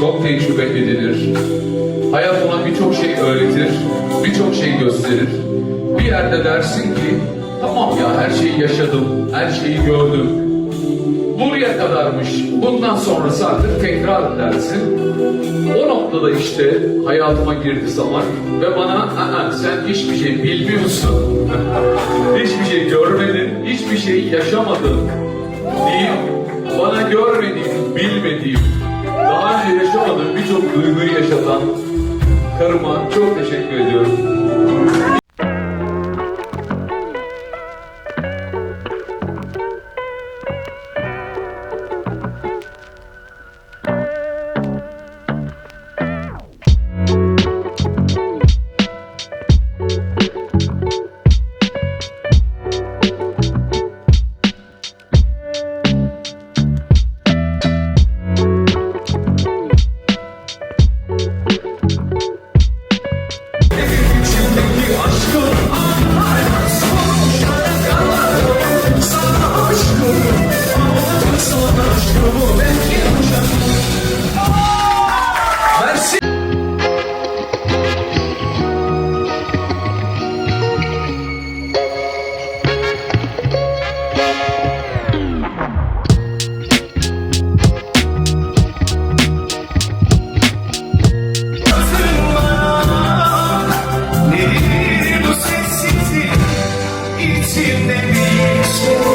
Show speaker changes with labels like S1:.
S1: Çok tecrübe edilir. Hayat ona birçok şey öğretir, birçok şey gösterir. Bir yerde dersin ki, tamam ya her şeyi yaşadım, her şeyi gördüm. Buraya kadarmış, bundan sonrası artık tekrar dersin. O noktada işte hayatıma girdi zaman ve bana "Aa, sen hiçbir şey bilmiyorsun, hiçbir şey görmedin, hiçbir şey yaşamadın deyip duyguyu yaşatan karıma çok teşekkür ediyorum.
S2: Nedir içimde bir şey